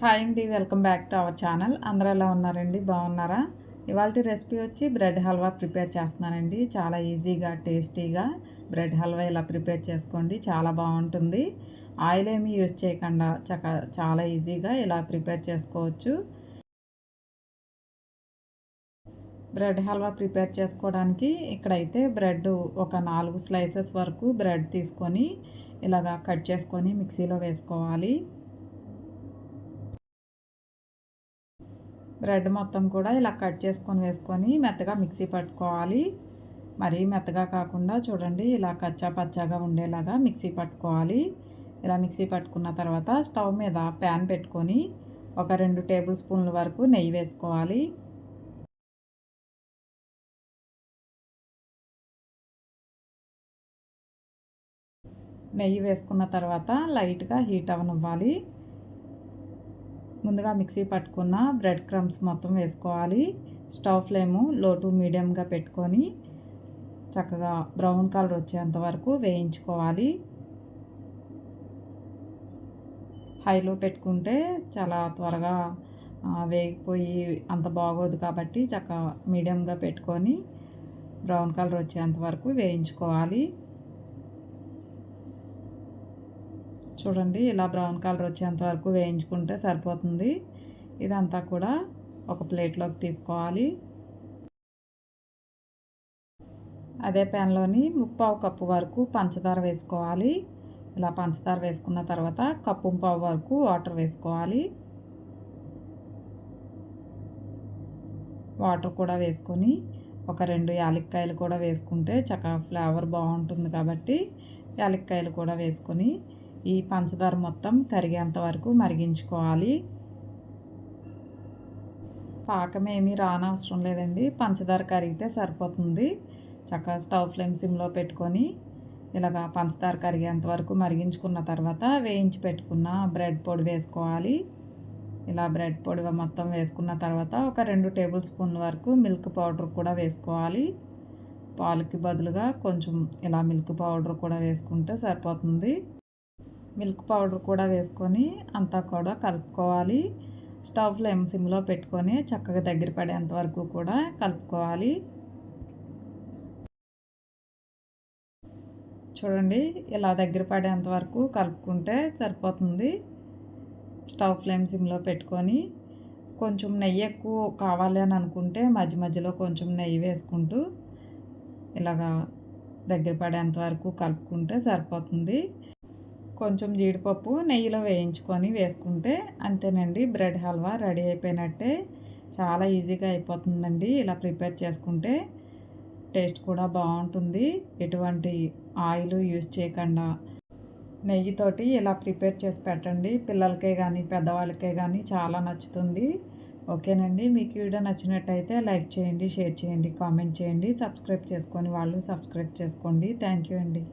Hi అండి welcome back to our channel. అందరూ ఎలా ఉన్నారండి? బాగున్నారా? ఇవాళ రెసిపీ వచ్చి బ్రెడ్ హల్వా ప్రిపేర్ చేస్తున్నానండి. చాలా ఈజీగా టేస్టీగా బ్రెడ్ హల్వా ఇలా ప్రిపేర్ చేసుకోండి. చాలా బాగుంటుంది. ఆయిల్ ఏమి యూజ్ చేయకుండా చక చాలా ఈజీగా ఇలా ప్రిపేర్ చేసుకోవచ్చు. బ్రెడ్ హల్వా ప్రిపేర్ చేసుకోవడానికి ఇక్కడైతే బ్రెడ్ ఒక నాలుగు స్లైసెస్ వరకు బ్రెడ్ తీసుకొని ఇలాగా కట్ చేసుకొని మిక్సీలో వేసుకోవాలి. బ్రెడ్ మొత్తం కూడా ఇలా కట్ చేసుకొని వేసుకొని మెత్తగా మిక్సీ పట్టుకోవాలి. మరీ మెత్తగా కాకుండా చూడండి ఇలా కచ్చా పచ్చాగా ఉండేలాగా మిక్సీ పట్టుకోవాలి. ఇలా మిక్సీ పట్టుకున్న తర్వాత స్టవ్ మీద ప్యాన్ పెట్టుకొని ఒక రెండు టేబుల్ స్పూన్ల వరకు నెయ్యి వేసుకోవాలి. నెయ్యి వేసుకున్న తర్వాత లైట్గా హీట్ అవనివ్వాలి. ముందుగా మిక్సీ పట్టుకున్న బ్రెడ్ క్రమ్స్ మొత్తం వేసుకోవాలి. స్టవ్ ఫ్లేము లో టు మీడియంగా పెట్టుకొని చక్కగా బ్రౌన్ కలర్ వచ్చేంత వరకు వేయించుకోవాలి. హైలో పెట్టుకుంటే చాలా త్వరగా వేగిపోయి అంత బాగోదు కాబట్టి చక్కగా మీడియంగా పెట్టుకొని బ్రౌన్ కలర్ వచ్చేంత వరకు వేయించుకోవాలి. చూడండి ఇలా బ్రౌన్ కలర్ వచ్చేంత వరకు వేయించుకుంటే సరిపోతుంది. ఇదంతా కూడా ఒక ప్లేట్లోకి తీసుకోవాలి. అదే ప్యాన్లోని ముప్పావు కప్పు వరకు పంచదార వేసుకోవాలి. ఇలా పంచదార వేసుకున్న తర్వాత కప్పు పావు వరకు వాటర్ వేసుకోవాలి. వాటర్ కూడా వేసుకొని ఒక రెండు యాలక్కాయలు కూడా వేసుకుంటే చక్కగా ఫ్లేవర్ బాగుంటుంది కాబట్టి యాలక్కాయలు కూడా వేసుకొని ఈ పంచదార మొత్తం కరిగేంత వరకు మరిగించుకోవాలి. పాకం ఏమీ రానవసరం లేదండి. పంచదార కరిగితే సరిపోతుంది. చక్కగా స్టవ్ ఫ్లేమ్ సిమ్లో పెట్టుకొని ఇలాగా పంచదార కరిగేంత వరకు మరిగించుకున్న తర్వాత వేయించి పెట్టుకున్న బ్రెడ్ పొడి వేసుకోవాలి. ఇలా బ్రెడ్ పొడి మొత్తం వేసుకున్న తర్వాత ఒక రెండు టేబుల్ స్పూన్ వరకు మిల్క్ పౌడర్ కూడా వేసుకోవాలి. పాలకి బదులుగా కొంచెం ఇలా మిల్క్ పౌడర్ కూడా వేసుకుంటే సరిపోతుంది. మిల్క్ పౌడర్ కూడా వేసుకొని అంతా కూడా కలుపుకోవాలి. స్టవ్ ఫ్లేమ్ సిమ్లో పెట్టుకొని చక్కగా దగ్గర పడేంత వరకు కూడా కలుపుకోవాలి. చూడండి ఇలా దగ్గర పడేంత వరకు కలుపుకుంటే సరిపోతుంది. స్టవ్ ఫ్లేమ్ సిమ్లో పెట్టుకొని కొంచెం నెయ్యి ఎక్కువ కావాలి అని అనుకుంటే మధ్య మధ్యలో కొంచెం నెయ్యి వేసుకుంటూ ఇలాగా దగ్గర పడేంత వరకు కలుపుకుంటే సరిపోతుంది. కొంచెం జీడిపప్పు నెయ్యిలో వేయించుకొని వేసుకుంటే అంతేనండి. బ్రెడ్ హల్వా రెడీ అయిపోయినట్టే. చాలా ఈజీగా అయిపోతుందండి ఇలా ప్రిపేర్ చేసుకుంటే. టేస్ట్ కూడా బాగుంటుంది. ఎటువంటి ఆయిల్ యూజ్ చేయకుండా నెయ్యితోటి ఇలా ప్రిపేర్ చేసి పెట్టండి. పిల్లలకే కానీ పెద్దవాళ్ళకే కానీ చాలా నచ్చుతుంది. ఓకేనండి. మీకు వీడియో నచ్చినట్టయితే లైక్ చేయండి షేర్ చేయండి కామెంట్ చేయండి. సబ్స్క్రైబ్ చేసుకొని వాళ్ళు సబ్స్క్రైబ్ చేసుకోండి. థ్యాంక్ యూ అండి.